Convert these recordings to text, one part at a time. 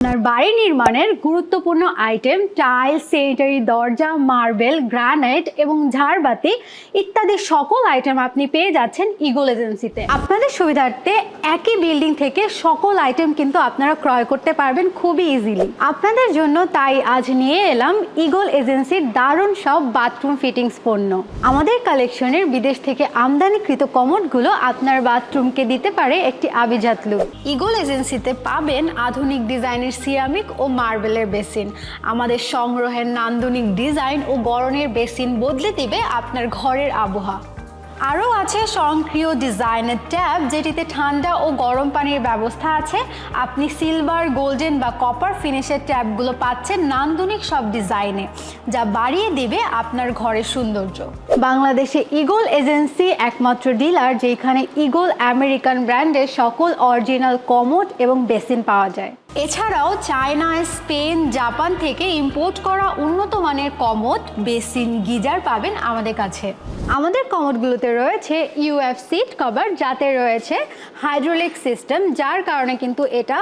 আপনার বাড়ি নির্মাণের গুরুত্বপূর্ণ আইটেম টাইল সেনিটারি দরজা মার্বেল গ্রানাইট এবং ঝাড়বাতি ইত্যাদি সকল আইটেম আপনি পেয়ে যাচ্ছেন ইগল এজেন্সিতে আপনাদের সুবিধার্থে একই বিল্ডিং থেকে সকল আইটেম কিন্তু আপনারা ক্রয় করতে পারবেন খুবই ইজিলি আপনাদের জন্য তাই আজ নিয়ে এলাম ইগল এজেন্সির দারুণ সব বাথরুম ফিটিংস পণ্য। আমাদের কালেকশনের বিদেশ থেকে আমদানিকৃত কমোডগুলো আপনার বাথরুমকে দিতে পারে একটি আভিজাত লুক ইগল এজেন্সিতে পাবেন আধুনিক ডিজাইনের সিরামিক ও মার্বেলের বেসিন। আমাদের সংগ্রহের নান্দনিক ডিজাইন ও গড়নের বেসিন বদলে দিবে আপনার ঘরের আবহাওয়া। আরও আছে স্বয়ংক্রিয় ডিজাইনের ট্যাব, যেটিতে ঠান্ডা ও গরম পানির ব্যবস্থা আছে। আপনি সিলভার, গোল্ডেন বা কপার ফিনিশের ট্যাবগুলো পাচ্ছেন নান্দনিক সব ডিজাইনে, যা বাড়িয়ে দিবে আপনার ঘরের সৌন্দর্য। বাংলাদেশে ইগল এজেন্সি একমাত্র ডিলার, যেখানে ইগল আমেরিকান ব্র্যান্ডের সকল অরিজিনাল কমোড এবং বেসিন পাওয়া যায়। এছাড়াও চায়না, স্পেন, জাপান থেকে ইম্পোর্ট করা উন্নত মানের কমোড, বেসিন, গিজার পাবেন আমাদের কাছে। আমাদের কমোডগুলোতে রয়েছে ইউএফ সিট কভার, যাতে রয়েছে হাইড্রোলিক সিস্টেম, যার কারণে কিন্তু এটা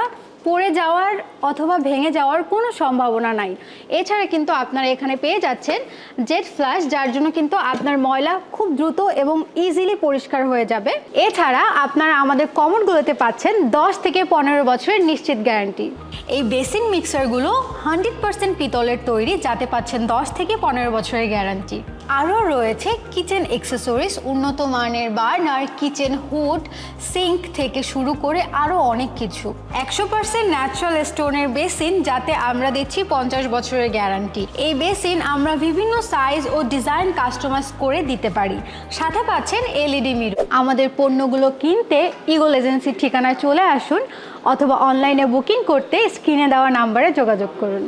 পড়ে যাওয়ার অথবা ভেঙে যাওয়ার কোনো সম্ভাবনা নাই। এছাড়া কিন্তু আপনারা এখানে পেয়ে যাচ্ছেন জেট ফ্ল্যাশ যার জন্য কিন্তু আপনার ময়লা খুব দ্রুত এবং ইজিলি পরিষ্কার হয়ে যাবে। এছাড়া আপনারা আমাদের কমনগুলোতে পাচ্ছেন দশ থেকে পনেরো বছরের নিশ্চিত গ্যারান্টি এই বেসিন মিক্সারগুলো হান্ড্রেড পার্সেন্ট পিতলের তৈরি, যাতে পাচ্ছেন দশ থেকে পনেরো বছরের গ্যারান্টি আরও রয়েছে কিচেন এক্সেসরিজ উন্নত মানের বার্নার কিচেন হুড, সিঙ্ক থেকে শুরু করে আরও অনেক কিছু। একশো পার্সেন্ট ন্যাচারাল স্টোনের বেসিন, যাতে আমরা দিচ্ছি পঞ্চাশ বছরের গ্যারান্টি এই বেসিন আমরা বিভিন্ন সাইজ ও ডিজাইন কাস্টমাইজ করে দিতে পারি। সাথে পাচ্ছেন এলইডি মিরর আমাদের পণ্যগুলো কিনতে ইগল এজেন্সির ঠিকানায় চলে আসুন, অথবা অনলাইনে বুকিং করতে স্ক্রিনে দেওয়া নাম্বারে যোগাযোগ করুন।